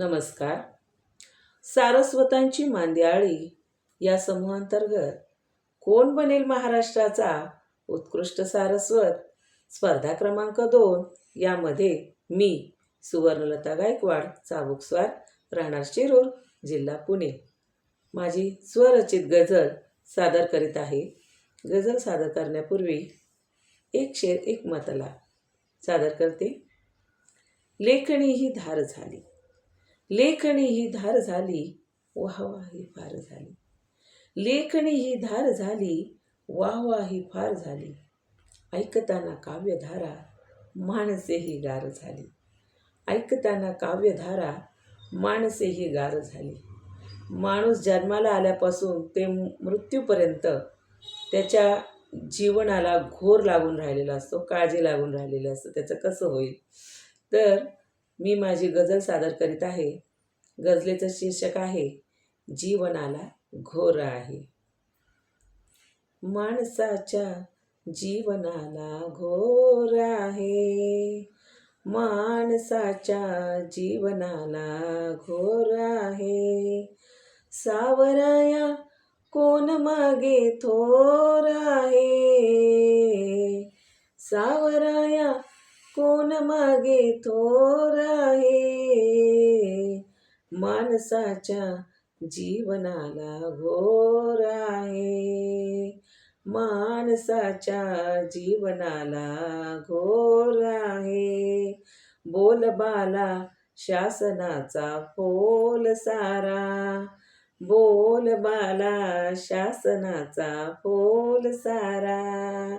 नमस्कार. सारस्वतांची मांदियाळी या समूहांतर्गत कोण बनेल महाराष्ट्राचा उत्कृष्ट सारस्वत? स्पर्धा क्रमांक दोन. यामध्ये मी सुवर्णलता गायकवाड चाबुकस्वार राहणार शिरूर जिल्हा पुणे. माझी स्वरचित गझल सादर करीत आहे. गझल सादर करण्यापूर्वी एक शेर एक मतला सादर करते. लेखणी ही धार झाली. लेखणी ही धार झाली वाह ही फार झाली. लेखणी ही धार झाली वाह ही फार झाली. ऐकताना काव्यधारा माणसे ही गार झाली. ऐकताना काव्यधारा माणसे ही गार झाली. माणूस जन्माला आल्यापासून ते मृत्यूपर्यंत त्याच्या जीवनाला घोर लागून राहिलेला असतो काळजी लागून राहिलेलं असतं. त्याचं कसं होईल? तर मी माझी गझल सादर करीत आहे. गझलेचं शीर्षक आहे जीवनाला घोर आहे. माणसाच्या जीवनाला घोर आहे. माणसाच्या जीवनाला घोर आहे. सावराया कोण मागे थोर आहे. सावराया कोण मागे थोर आहे? माणसाच्या जीवनाला घोर आहे. माणसाच्या जीवनाला घोर आहे. बोलबाला शासनाचा फोल सारा. बोलबाला शासनाचा फोल सारा.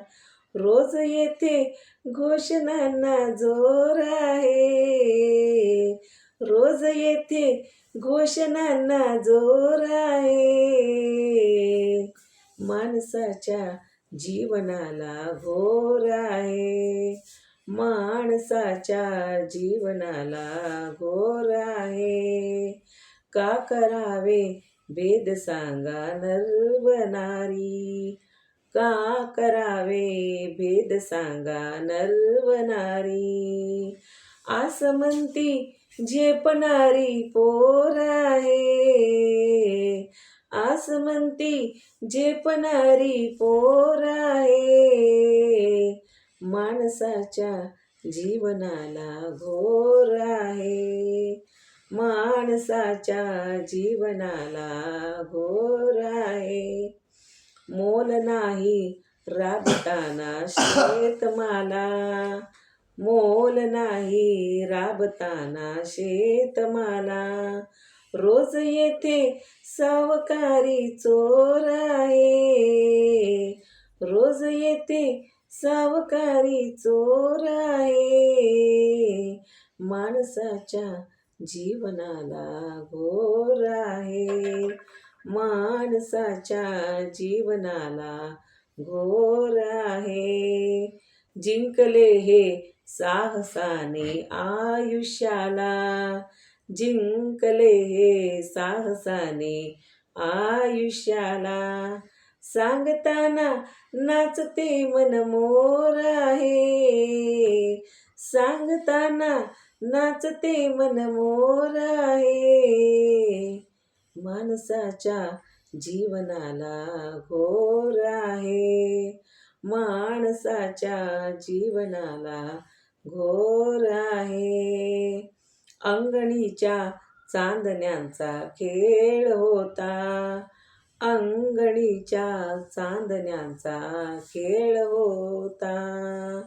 रोज येथे घोषणांना जोर आहे. रोज येथे घोषणांना जोर आहे. माणसाच्या जीवनाला घोर आहे. माणसाच्या जीवनाला घोर आहे. का करावे? भेद सांगा नरवनारी का करावे? भेद सांगा नरवनारी. आसमंती झेपणारी पोर आहे. आसमंती झेपणारी पोर आहे. माणसाच्या जीवनाला घोर आहे. माणसाच्या जीवनाला घोर आहे. मोल नाही राबताना शेतमाला. मोल नाही राबताना शेतमाला. रोज येथे सावकारी चोर आहे. रोज येथे सावकारी चोर आहे. माणसाच्या जीवनाला घोर आहे. माणसाच्या जीवनाला घोर आहे. जिंकले हे साहसाने आयुष्याला. जिंकले हे साहसाने आयुष्याला. सांगताना नाचते मन मोर आहे. सांगताना नाचते मन मोर आहे. माणसाच्या जीवनाला घोर आहे. माणसाच्या जीवनाला घोर आहे. अंगणीच्या चांदण्यांचा खेळ होता. अंगणीच्या चांदण्यांचा खेळ होता.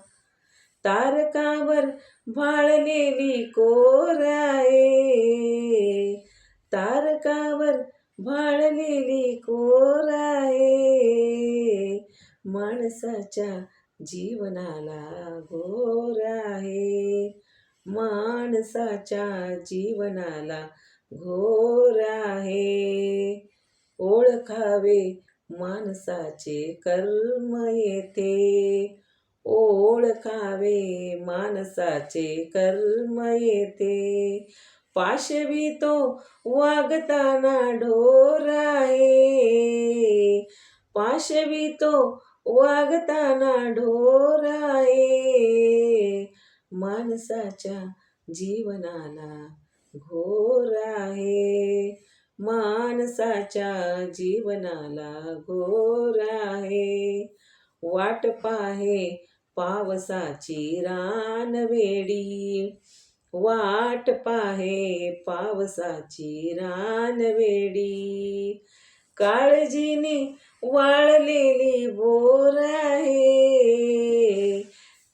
तारकावर भाळलेली कोर आहे. तारकावर भाळलेली कोर आहे. माणसाच्या जीवनाला घोर आहे. माणसाच्या जीवनाला घोर आहे. ओळखावे माणसाचे कर्म येते ओळखावे माणसाचे कर्म येते पाशवितो वागताना ढोर आहे. वागताना ढोर आहे. माणसाच्या जीवनाला घोर आहे. माणसाच्या जीवनाला घोर आहे. वाट पाहे पावसाची रानवेडी. वाट पाहे पावसाची रानवेडी. काळजीने वाळलेली बोर आहे.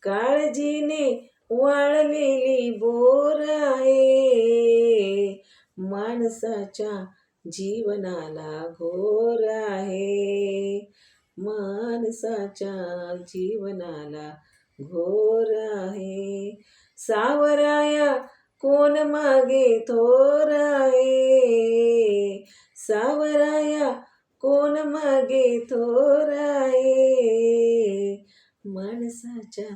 काळजीने वाळलेली बोर आहे. माणसाच्या जीवनाला घोर आहे. माणसाच्या जीवनाला घोर आहे. सावराया कोण मागे थोराये? आहे सावराया कोण मागे थोराये? आहे माणसाच्या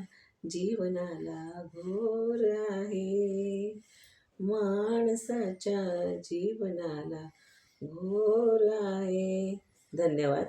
जीवनाला घोर आहे. माणसाच्या जीवनाला घोर आहे. धन्यवाद.